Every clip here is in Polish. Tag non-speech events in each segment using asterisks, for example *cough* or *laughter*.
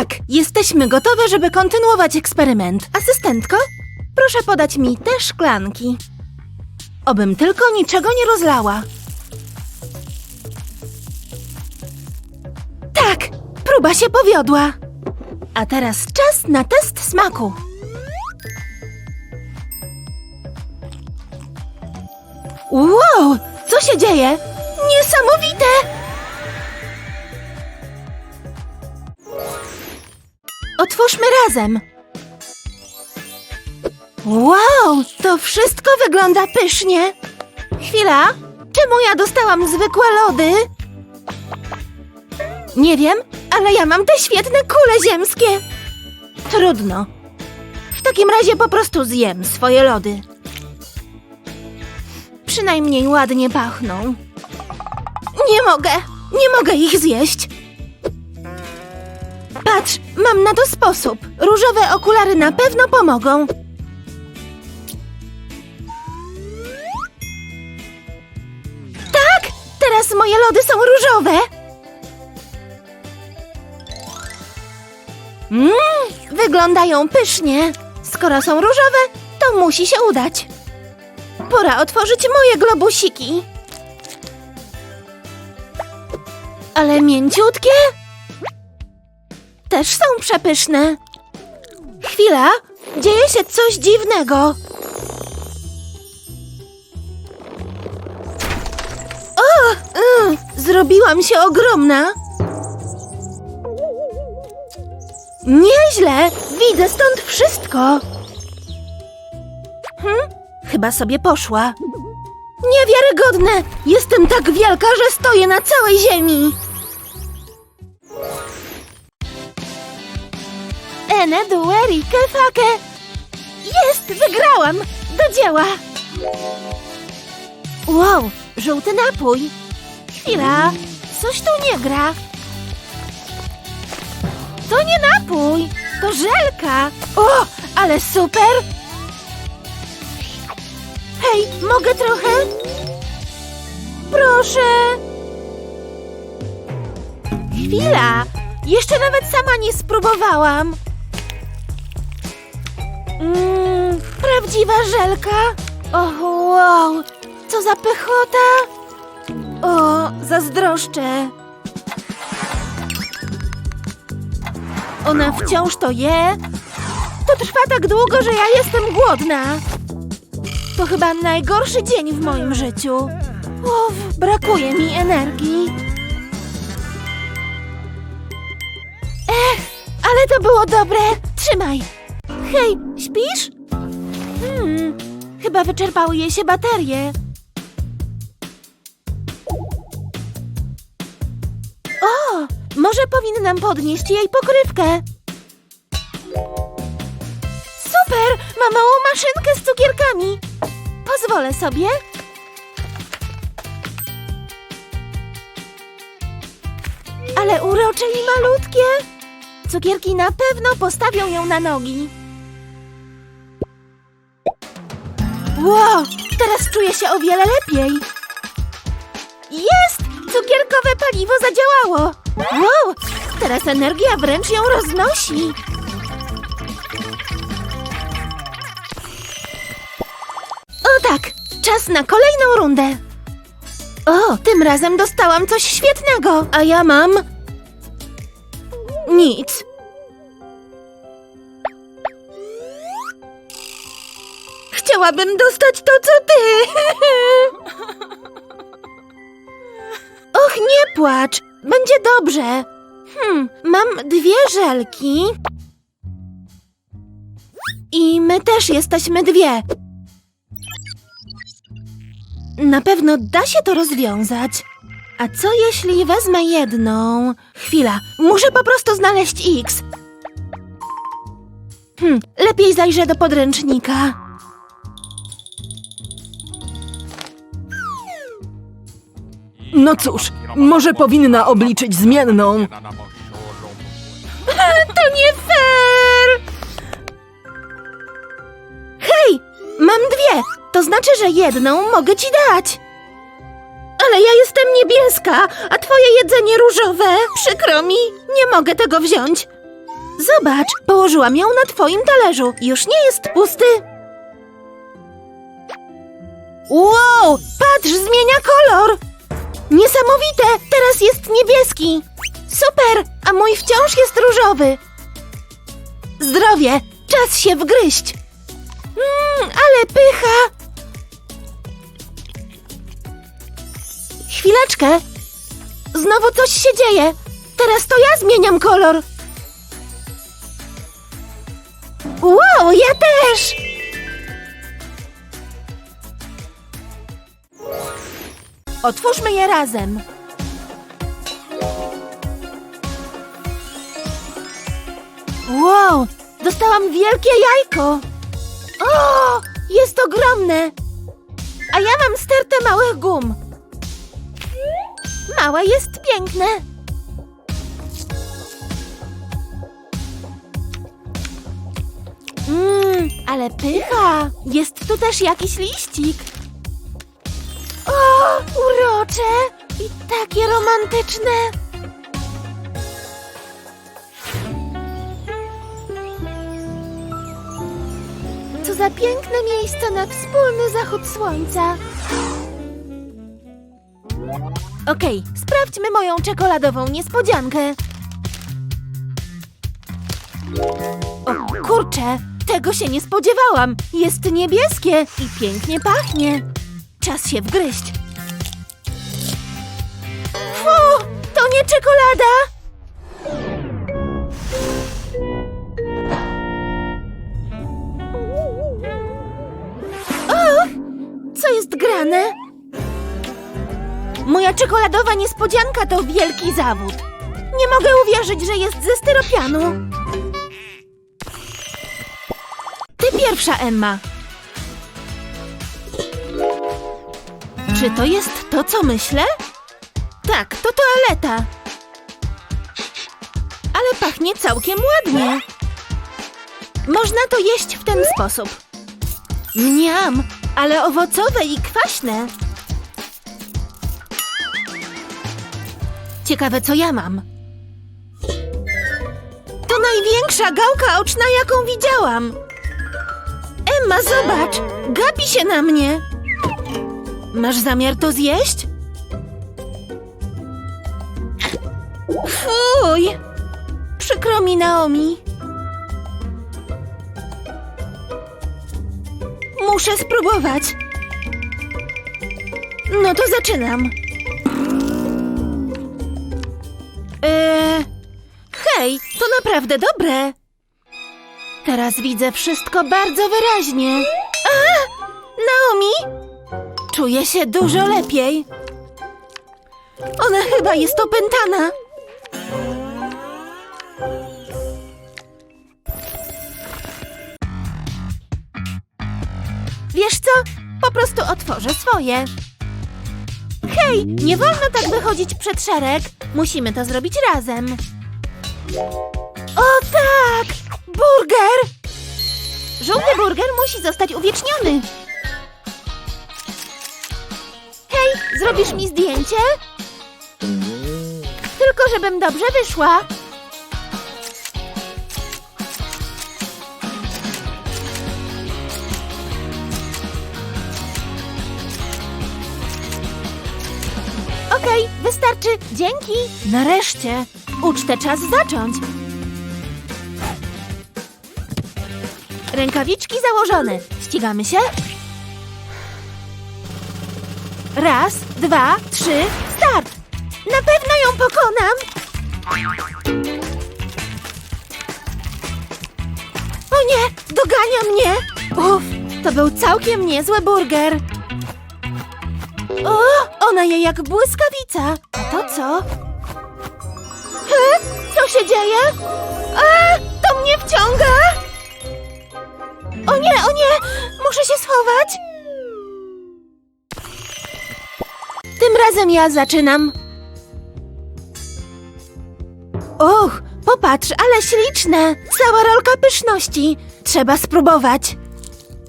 Tak, jesteśmy gotowe, żeby kontynuować eksperyment. Asystentko, proszę podać mi te szklanki. Obym tylko niczego nie rozlała. Tak, próba się powiodła. A teraz czas na test smaku. Wow, co się dzieje? Niesamowite! Otwórzmy razem. Wow, to wszystko wygląda pysznie. Chwila, czemu ja dostałam zwykłe lody? Nie wiem, ale ja mam te świetne kule ziemskie. Trudno. W takim razie po prostu zjem swoje lody. Przynajmniej ładnie pachną. Nie mogę, nie mogę ich zjeść. Mam na to sposób. Różowe okulary na pewno pomogą. Tak, teraz moje lody są różowe. Mmm, wyglądają pysznie. Skoro są różowe, to musi się udać. Pora otworzyć moje globusiki. Ale mięciutkie? Też są przepyszne. Chwila, dzieje się coś dziwnego. O, y, zrobiłam się ogromna. Nieźle, widzę stąd wszystko. Hm, chyba sobie poszła. Niewiarygodne! Jestem tak wielka, że stoję na całej ziemi. Ene dueri kefake. Jest, wygrałam! Do dzieła! Wow, żółty napój. Chwila, coś tu nie gra. To nie napój, to żelka. O, ale super! Hej, mogę trochę? Proszę. Chwila, jeszcze nawet sama nie spróbowałam. Mmm, prawdziwa żelka. O, wow, co za pychota. O, zazdroszczę. Ona wciąż to je? To trwa tak długo, że ja jestem głodna. To chyba najgorszy dzień w moim życiu. Uf, brakuje mi energii. Ech, ale to było dobre. Trzymaj. Hej, śpisz? Hmm, chyba wyczerpały jej się baterie. O, może powinnam podnieść jej pokrywkę. Super! Ma małą maszynkę z cukierkami. Pozwolę sobie. Ale urocze i malutkie. Cukierki na pewno postawią ją na nogi. Wow, teraz czuję się o wiele lepiej. Jest! Cukierkowe paliwo zadziałało. Wow, teraz energia wręcz ją roznosi. O tak, czas na kolejną rundę. O, tym razem dostałam coś świetnego, a ja mam... Nic. Chciałabym dostać to, co ty. Och, nie płacz. Będzie dobrze. Hmm, mam dwie żelki. I my też jesteśmy dwie. Na pewno da się to rozwiązać. A co jeśli wezmę jedną? Chwila, muszę po prostu znaleźć X. Hmm, lepiej zajrzę do podręcznika. No cóż, może powinna obliczyć zmienną. *laughs* To nie fair! Hej, mam dwie. To znaczy, że jedną mogę ci dać. Ale ja jestem niebieska, a twoje jedzenie różowe. Przykro mi, nie mogę tego wziąć. Zobacz, położyłam ją na twoim talerzu. Już nie jest pusty. Wow, patrz, zmienia kolor. Niesamowite, teraz jest niebieski. Super, a mój wciąż jest różowy. Zdrowie, czas się wgryźć. Mmm, ale pycha. Chwileczkę. Znowu coś się dzieje. Teraz to ja zmieniam kolor. Wow, ja też! Otwórzmy je razem. Wow, dostałam wielkie jajko. O, jest ogromne. A ja mam stertę małych gum. Małe jest piękne. Mmm, ale pycha! Jest tu też jakiś liścik. Urocze i takie romantyczne. Co za piękne miejsce na wspólny zachód słońca. Okej, sprawdźmy moją czekoladową niespodziankę. O kurczę, tego się nie spodziewałam. Jest niebieskie i pięknie pachnie. Czas się wgryźć. Nie czekolada. Och, co jest grane? Moja czekoladowa niespodzianka to wielki zawód. Nie mogę uwierzyć, że jest ze styropianu. Ty pierwsza, Emma. Czy to jest to, co myślę? Tak, to toaleta. Ale pachnie całkiem ładnie. Można to jeść w ten sposób. Mniam, ale owocowe i kwaśne. Ciekawe, co ja mam. To największa gałka oczna, jaką widziałam. Emma, zobacz! Gapi się na mnie! Masz zamiar to zjeść? Fuj! Przykro mi, Naomi. Muszę spróbować. No to zaczynam. Eee, hej, to naprawdę dobre. Teraz widzę wszystko bardzo wyraźnie. A! Naomi? Czuję się dużo lepiej. Ona chyba jest opętana. Co? Po prostu otworzę swoje. Hej, nie wolno tak wychodzić przed szereg. Musimy to zrobić razem. O tak! Burger! Żółty burger musi zostać uwieczniony. Hej, zrobisz mi zdjęcie? Tylko żebym dobrze wyszła. Okej, wystarczy. Dzięki. Nareszcie. Ucztę czas zacząć. Rękawiczki założone. Ścigamy się? Raz, dwa, trzy, start! Na pewno ją pokonam! O nie, dogania mnie! Uff, to był całkiem niezły burger. O, ona je jak błyskawica. A to co? He? Co się dzieje? A, to mnie wciąga! O nie, o nie! Muszę się schować! Tym razem ja zaczynam. Och, popatrz, ale śliczne! Cała rolka pyszności. Trzeba spróbować.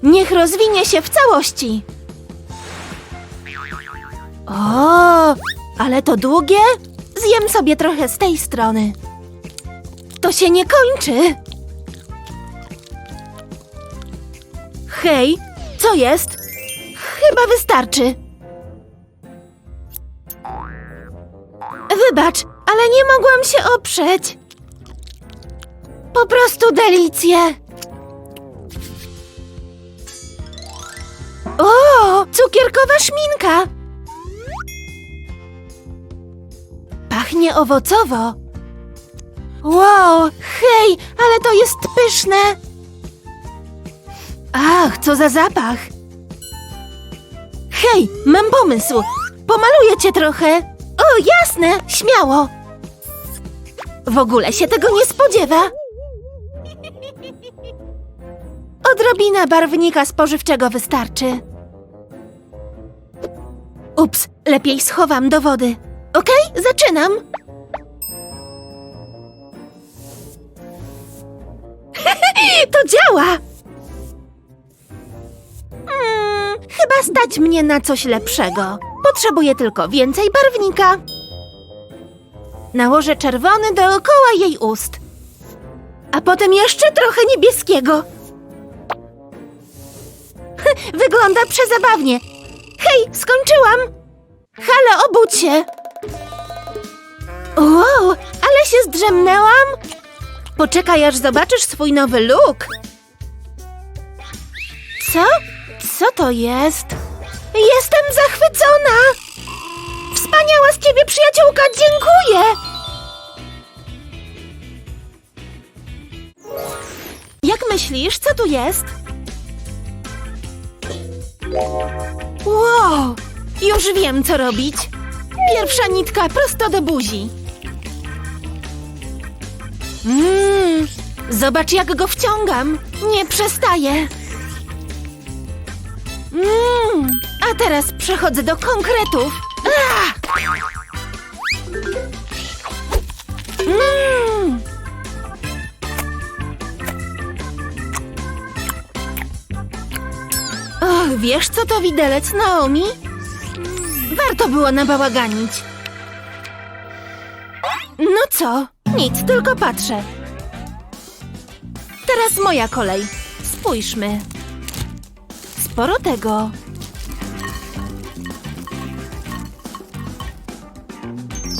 Niech rozwinie się w całości. O, ale to długie? Zjem sobie trochę z tej strony. To się nie kończy. Hej, co jest? Chyba wystarczy. Wybacz, ale nie mogłam się oprzeć. Po prostu delicje. O, cukierkowa szminka. Pachnie owocowo. Wow, hej, ale to jest pyszne. Ach, co za zapach. Hej, mam pomysł. Pomaluję cię trochę. O, jasne, śmiało. W ogóle się tego nie spodziewa. Odrobina barwnika spożywczego wystarczy. Ups, lepiej schowam do wody. Okej, zaczynam. *laughs* to działa! Mm, chyba stać mnie na coś lepszego. Potrzebuję tylko więcej barwnika. Nałożę czerwony dookoła jej ust. A potem jeszcze trochę niebieskiego. *laughs* Wygląda przezabawnie. Hej, skończyłam! Halo, obudź się! Wow, ale się zdrzemnęłam! Poczekaj, aż zobaczysz swój nowy look. Co? Co to jest? Jestem zachwycona! Wspaniała z ciebie przyjaciółka, dziękuję! Jak myślisz, co tu jest? Wow! Już wiem, co robić. Pierwsza nitka prosto do buzi. Mmm, zobacz jak go wciągam. Nie przestaję. Mmm, a teraz przechodzę do konkretów. Ah! Mmm. Och, wiesz co to widelec, Naomi? Warto było nabałaganić. No co? Nic, tylko patrzę. Teraz moja kolej. Spójrzmy. Sporo tego.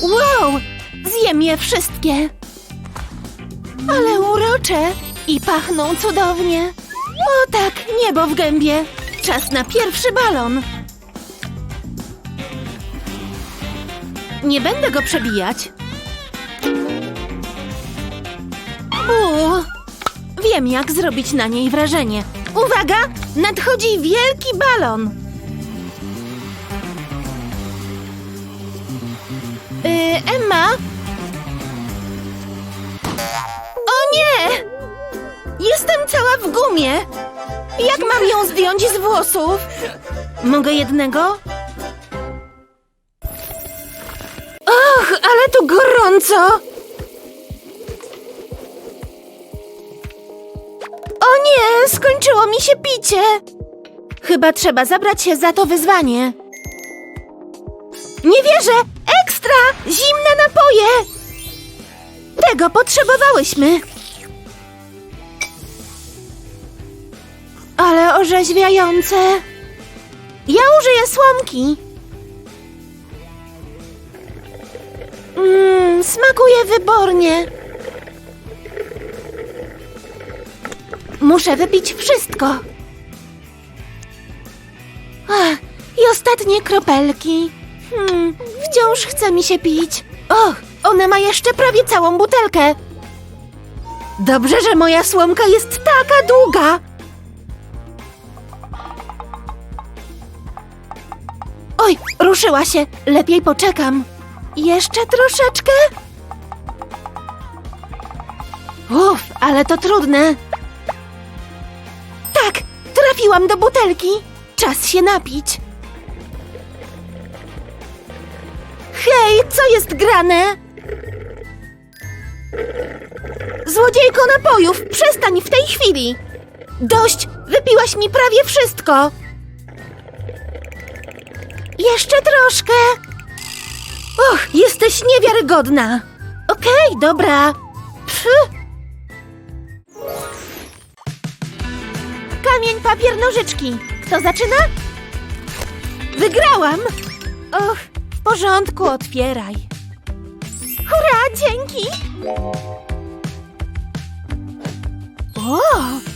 Wow! Zjem je wszystkie. Ale urocze i pachną cudownie. O tak, niebo w gębie. Czas na pierwszy balon. Nie będę go przebijać. Uuu, wiem jak zrobić na niej wrażenie. Uwaga, nadchodzi wielki balon. Yy, Emma? O nie! Jestem cała w gumie. Jak mam ją zdjąć z włosów? Mogę jednego? Och, ale tu gorąco! Skończyło mi się picie! Chyba trzeba zabrać się za to wyzwanie. Nie wierzę! Ekstra! Zimne napoje! Tego potrzebowałyśmy. Ale orzeźwiające. Ja użyję słomki. Mmm, smakuje wybornie. Muszę wypić wszystko. Ach, i ostatnie kropelki. Hmm, wciąż chce mi się pić. Och, ona ma jeszcze prawie całą butelkę. Dobrze, że moja słomka jest taka długa. Oj, ruszyła się. Lepiej poczekam. Jeszcze troszeczkę? Uff, ale to trudne. Trafiłam do butelki. Czas się napić. Hej, co jest grane? Złodziejko napojów, przestań w tej chwili. Dość, wypiłaś mi prawie wszystko. Jeszcze troszkę. Och, jesteś niewiarygodna. Okej, dobra. Pff, papier, nożyczki. Kto zaczyna? Wygrałam! Och, w porządku, otwieraj. Hurra, dzięki! O,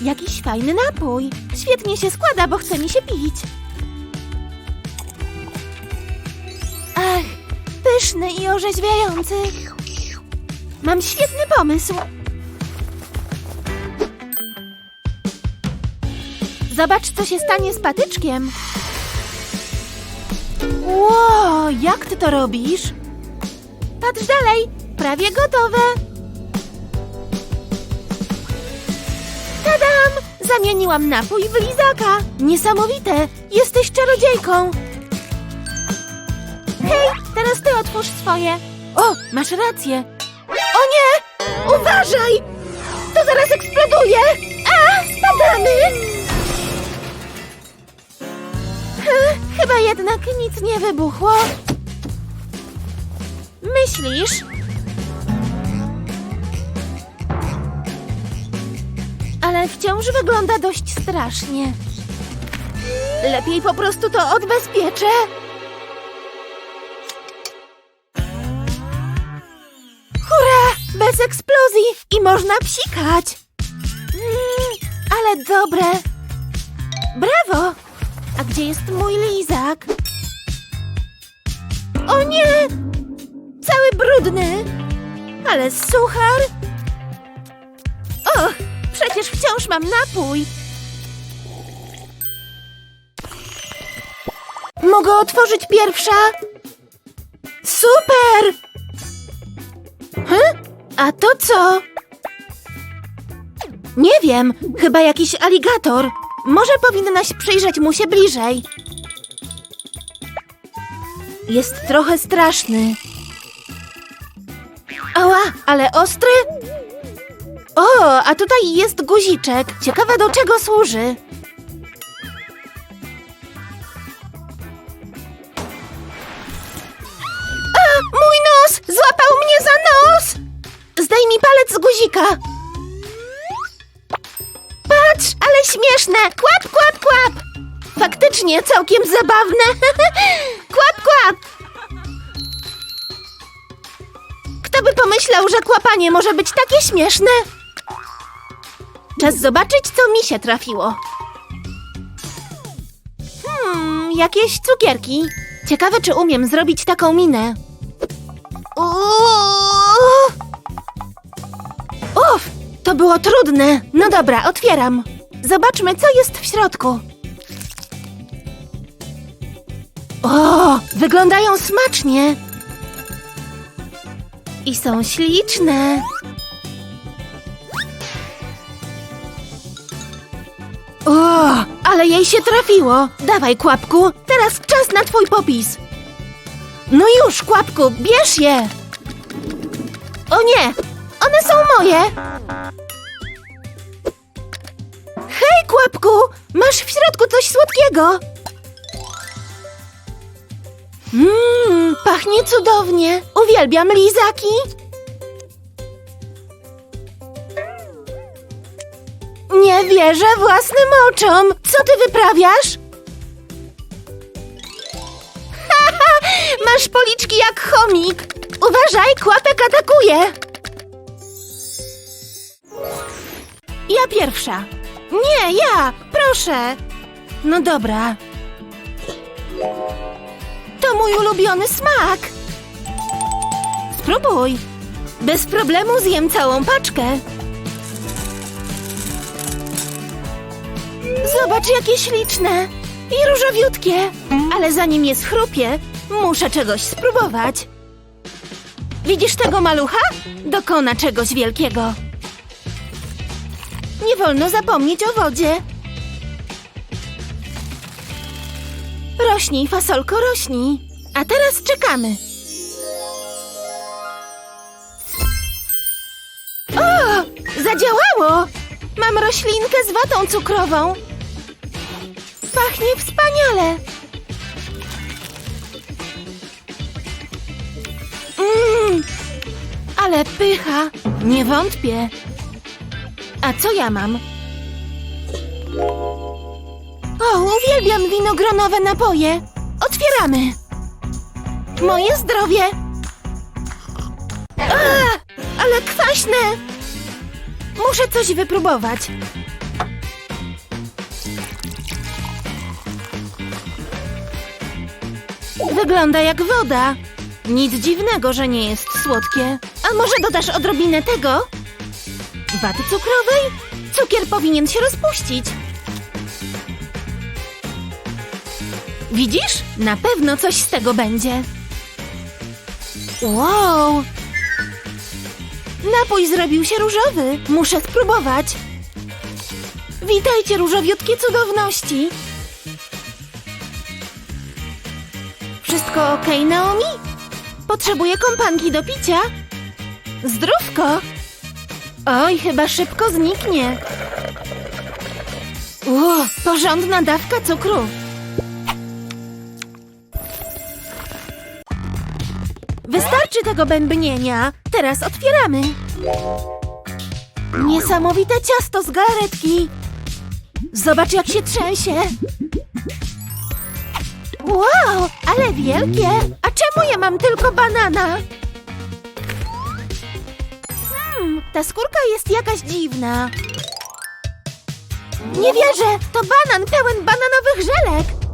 jakiś fajny napój. Świetnie się składa, bo chce mi się pić. Ach, pyszny i orzeźwiający. Mam świetny pomysł. Zobacz, co się stanie z patyczkiem. Ło, jak ty to robisz? Patrz dalej, prawie gotowe. Tadam! Zamieniłam napój w lizaka. Niesamowite, jesteś czarodziejką. Hej, teraz ty otwórz swoje. O, masz rację. O nie! Uważaj! To zaraz eksploduje! A, spadamy! Ch, Chyba jednak nic nie wybuchło. Myślisz? Ale wciąż wygląda dość strasznie. Lepiej po prostu to odbezpieczę. Hurra! Bez eksplozji i można psikać. Mm, ale dobre. Brawo! A gdzie jest mój lizak? O nie! Cały brudny. Ale suchar. Och, przecież wciąż mam napój. Mogę otworzyć pierwsza? Super! Hm? A to co? Nie wiem, chyba jakiś aligator. Może powinnaś przyjrzeć mu się bliżej. Jest trochę straszny. Ała, ale ostry? O, a tutaj jest guziczek. Ciekawe do czego służy. Faktycznie całkiem zabawne. *laughs* kłap, kłap! Kto by pomyślał, że kłapanie może być takie śmieszne? Czas zobaczyć, co mi się trafiło. Hmm, jakieś cukierki. Ciekawe, czy umiem zrobić taką minę. Uuu. Uf, to było trudne. No dobra, otwieram. Zobaczmy, co jest w środku. O, wyglądają smacznie. I są śliczne. O, ale jej się trafiło. Dawaj, Kłapku, teraz czas na twój popis. No już, Kłapku, bierz je. O nie, one są moje. Hej, Kłapku, masz w środku coś słodkiego. Mmm, pachnie cudownie. Uwielbiam lizaki. Nie wierzę własnym oczom. Co ty wyprawiasz? Masz policzki jak chomik. Uważaj, kłapek atakuje. Ja pierwsza. Nie, ja, proszę. No dobra. Mój ulubiony smak. Spróbuj. Bez problemu zjem całą paczkę. Zobacz, jakie śliczne. I różowiutkie. Ale zanim je schrupię, muszę czegoś spróbować. Widzisz tego malucha? Dokona czegoś wielkiego. Nie wolno zapomnieć o wodzie. Rośnij, fasolko, rośnij. A teraz czekamy. O! Zadziałało! Mam roślinkę z watą cukrową. Pachnie wspaniale. Mmm, ale pycha. Nie wątpię. A co ja mam? O, uwielbiam winogronowe napoje. Otwieramy. Moje zdrowie. A, ale kwaśne. Muszę coś wypróbować. Wygląda jak woda. Nic dziwnego, że nie jest słodkie. A może dodasz odrobinę tego? Waty cukrowej? Cukier powinien się rozpuścić. Widzisz? Na pewno coś z tego będzie. Wow! Napój zrobił się różowy. Muszę spróbować. Witajcie, różowiutkie cudowności. Wszystko ok, Naomi? Potrzebuję kompanki do picia. Zdrówko. Oj, chyba szybko zniknie. Ło, porządna dawka cukru. Wystarczy tego bębnienia. Teraz otwieramy. Niesamowite ciasto z galaretki. Zobacz, jak się trzęsie. Wow, ale wielkie. A czemu ja mam tylko banana? Hmm, ta skórka jest jakaś dziwna. Nie wierzę, to banan pełen bananowych żelek.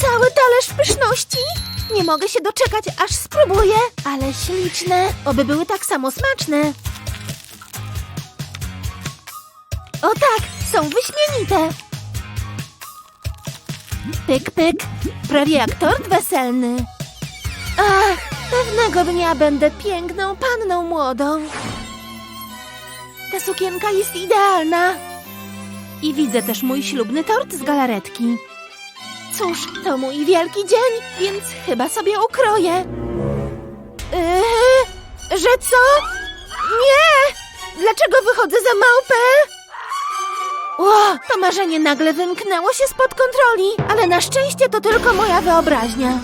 Cały talerz pyszności. Nie mogę się doczekać, aż spróbuję. Ale śliczne, oby były tak samo smaczne. O tak, są wyśmienite. Pyk, pyk, prawie jak tort weselny. Ach, pewnego dnia będę piękną panną młodą. Ta sukienka jest idealna. I widzę też mój ślubny tort z galaretki. Cóż, to mój wielki dzień, więc chyba sobie ukroję. Yy, że co? Nie! Dlaczego wychodzę za małpę? Ło, to marzenie nagle wymknęło się spod kontroli, ale na szczęście to tylko moja wyobraźnia.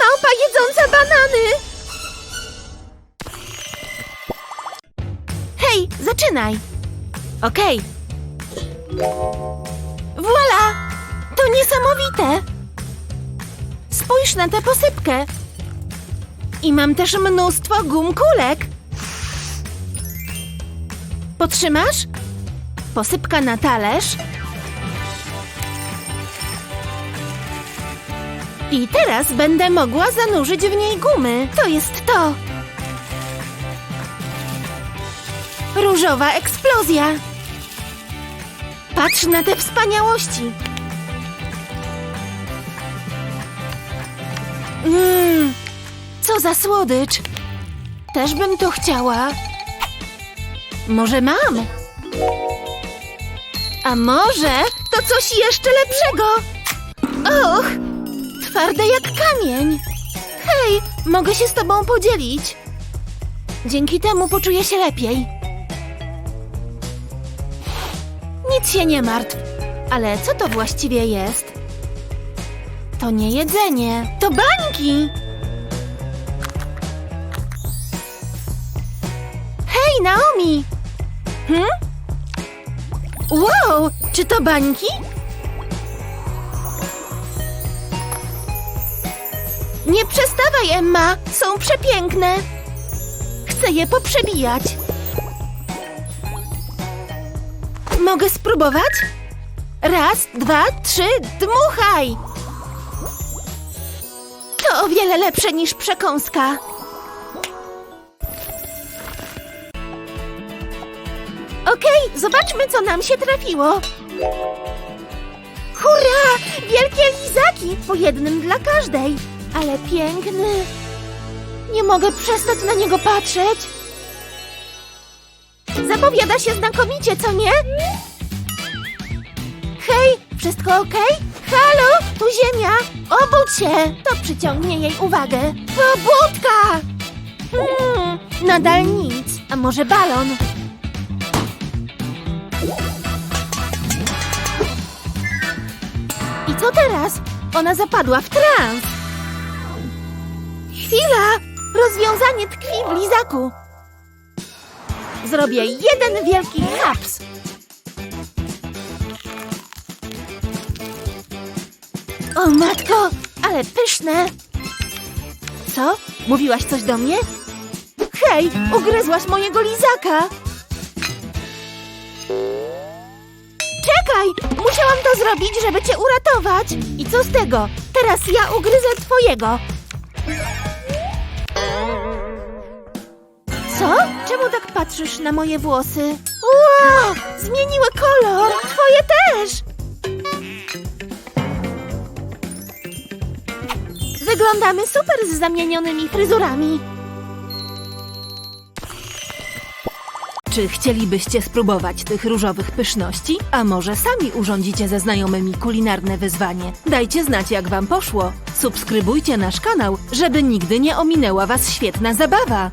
Małpa jedząca banany! Hej, zaczynaj! Okej. Voila! To niesamowite! Spójrz na tę posypkę. I mam też mnóstwo gum kulek. Potrzymasz? Posypka na talerz. I teraz będę mogła zanurzyć w niej gumy. To jest to. Różowa eksplozja. Patrz na te wspaniałości. Mmm, co za słodycz. Też bym to chciała. Może mam? A może to coś jeszcze lepszego? Och, twarde jak kamień. Hej, mogę się z tobą podzielić. Dzięki temu poczuję się lepiej. Nic się nie martw. Ale co to właściwie jest? To nie jedzenie, to bańki! Hej, Naomi! Hm? Wow, czy to bańki? Nie przestawaj, Emma! Są przepiękne! Chcę je poprzebijać. Mogę spróbować? Raz, dwa, trzy, dmuchaj! To o wiele lepsze niż przekąska. Okej, zobaczmy, co nam się trafiło. Hurra! Wielkie lizaki! Po jednym dla każdej. Ale piękny. Nie mogę przestać na niego patrzeć. Zapowiada się znakomicie, co nie? Hej, wszystko okej? Halo, tu ziemia! Obudź się! To przyciągnie jej uwagę. Pobudka! Hmm, nadal nic. A może balon? I co teraz? Ona zapadła w trans. Chwila! Rozwiązanie tkwi w lizaku. Zrobię jeden wielki haps. O matko, ale pyszne. Co? Mówiłaś coś do mnie? Hej, ugryzłaś mojego lizaka. Czekaj, musiałam to zrobić, żeby cię uratować. I co z tego? Teraz ja ugryzę twojego. Patrzysz na moje włosy? Wow, zmieniły kolor. Twoje też. Wyglądamy super z zamienionymi fryzurami. Czy chcielibyście spróbować tych różowych pyszności? A może sami urządzicie ze znajomymi kulinarne wyzwanie? Dajcie znać, jak wam poszło. Subskrybujcie nasz kanał, żeby nigdy nie ominęła was świetna zabawa.